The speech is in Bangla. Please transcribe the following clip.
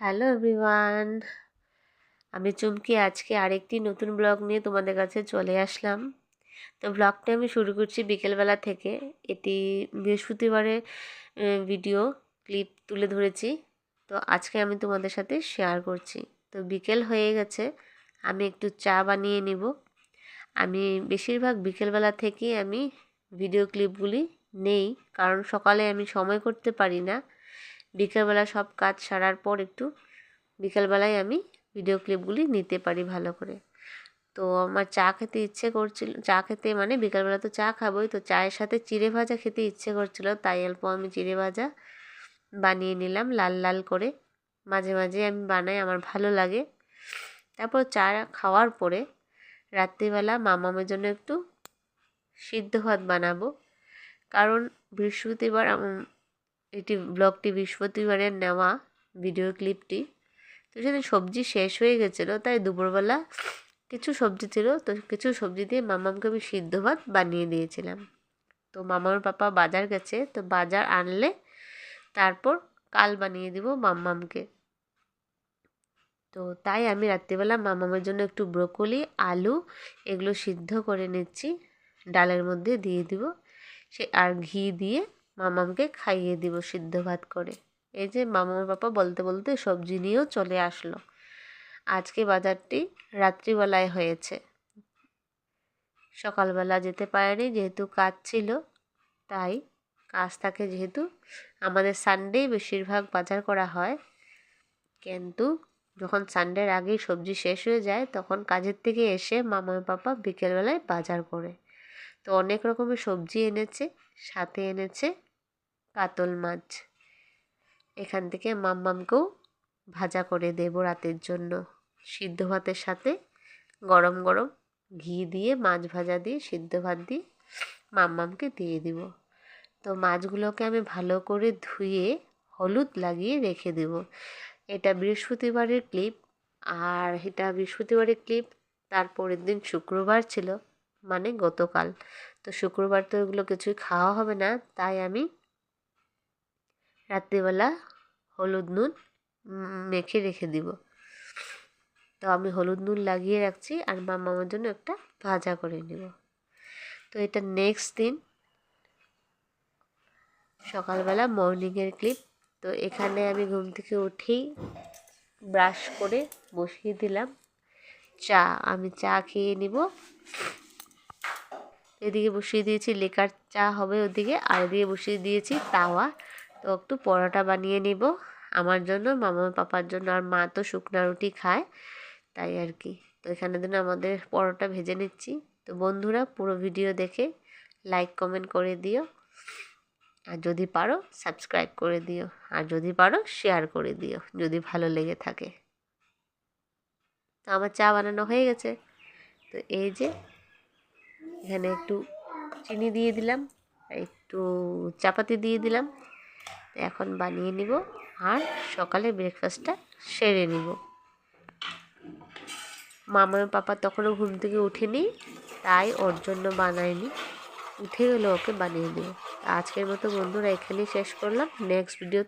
Hello everyone. আমি চুমকি, আজকে আরেকটি নতুন ব্লগ নিয়ে তোমাদের কাছে চলে আসলাম। তো ব্লগটা আমি শুরু করছি বিকেলবেলা থেকে। এটি বৃহস্পতিবারে ভিডিও, ক্লিপ তুলে ধরেছি। তো আজকে আমি তোমাদের সাথে শেয়ার করছি। তো বিকেল হয়ে গেছে, আমি একটু চা বানিয়ে নিব। আমি বেশিরভাগ বিকেলবেলা থেকে আমি ভিডিও ক্লিপগুলি নেই, কারণ সকালে আমি সময় করতে পারি না। বিকেলবেলা সব কাজ সারার পর একটু বিকেলবেলায় আমি ভিডিও ক্লিপগুলি নিতে পারি ভালো করে। তো আমার চা খেতে ইচ্ছে করছিল, চা খেতে মানে বিকালবেলা তো চা খাবোই, তো চায়ের সাথে চিড়ে ভাজা খেতে ইচ্ছে করছিল, তাই অল্প আমি চিড়ে ভাজা বানিয়ে নিলাম লাল লাল করে। মাঝে মাঝে আমি বানাই, আমার ভালো লাগে। তারপর চা খাওয়ার পরে রাত্রিবেলা মামামের জন্য একটু সিদ্ধ ভাত বানাবো। কারণ বৃহস্পতিবার এটি ব্লগটি বৃহস্পতিবারের নেওয়া ভিডিও ক্লিপটি তো সেদিন সবজি শেষ হয়ে গেছিল, তাই দুপুরবেলা কিছু সবজি ছিল, তো কিছু সবজি দিয়ে মামামকে আমি সিদ্ধ ভাত বানিয়ে দিয়েছিলাম। তো মামার পাপা বাজার গেছে, তো বাজার আনলে তারপর কাল বানিয়ে দিব মাম্মামকে তো তাই আমি রাত্রিবেলা মামামের জন্য একটু ব্রোকলি, আলু এগুলো সিদ্ধ করে নিচ্ছি, ডালের মধ্যে দিয়ে দিব। সে আর ঘি দিয়ে মামামকে খাইয়ে দিব সিদ্ধ ভাত করে। এই যে মামার পাপা বলতে বলতে সবজি নিয়েও চলে আসলো। আজকে বাজারটি রাত্রিবেলায় হয়েছে। সকালবেলা যেতে পারেনি, যেহেতু কাজ ছিল, তাই কাজ থাকে যেহেতু আমাদের সানডেই বেশিরভাগ বাজার করা হয়। কিন্তু যখন সানডের আগেই সবজি শেষ হয়ে যায়, তখন কাজের থেকে এসে মামা পাপা বিকেলবেলায় বাজার করে। তো অনেক রকমের সবজি এনেছে, সাথে এনেছে কাতল মাছ। এখান থেকে মাম্মামকেও ভাজা করে দেব রাতের জন্য। সিদ্ধ ভাতের সাথে গরম গরম ঘি দিয়ে, মাছ ভাজা দিয়ে, সিদ্ধ ভাত দিয়ে মাম্মামকে দিয়ে দিব। তো মাছগুলোকে আমি ভালো করে ধুয়ে, হলুদ লাগিয়ে রেখে দেব। এটা বৃহস্পতিবারের ক্লিপ আর এটা বৃহস্পতিবারের ক্লিপ তারপরের দিন শুক্রবার ছিল মানে গতকাল। তো শুক্রবার তো এগুলো কিছুই খাওয়া হবে না, তাই আমি রাত্রিবেলা হলুদ নুন মেখে রেখে দিব। তো আমি হলুদ নুন লাগিয়ে রাখছি আর মা মামার জন্য একটা ভাজা করে নেব। তো এটা নেক্সট দিন সকালবেলা মর্নিংয়ের ক্লিপ তো এখানে আমি ঘুম থেকে উঠেই ব্রাশ করে বসিয়ে দিলাম। চা, আমি চা খেয়ে নিব। এদিকে বসিয়ে দিয়েছি লেকার চা হবে ওদিকে। আর এদিকে বসিয়ে দিয়েছি তাওয়া। তো একটু পরোটা বানিয়ে নিব। আমার জন্য মামা পাপার জন্য, আর মা তো শুকনা রুটি খায়, তাই আর কি। তো এখানে দিন আমাদের পরোটা ভেজে নিচ্ছি। তো বন্ধুরা, পুরো ভিডিও দেখে লাইক কমেন্ট করে দিও। আর যদি পারো সাবস্ক্রাইব করে দিও। আর যদি পারো শেয়ার করে দিও, যদি ভালো লেগে থাকে। তো আমার চা বানানো হয়ে গেছে। তো এই যে, এখানে একটু চিনি দিয়ে দিলাম, একটু চাপাতি দিয়ে দিলাম। এখন বানিয়ে নিব আর সকালে ব্রেকফাস্টটা সেরে নিব। মামা পাপা তখনও ঘুম থেকে উঠেনি, তাই ওর জন্য বানায়নি। উঠে গেলে ওকে বানিয়ে দেবো। আজকের মতো বন্ধুরা এখানেই শেষ করলাম। Next video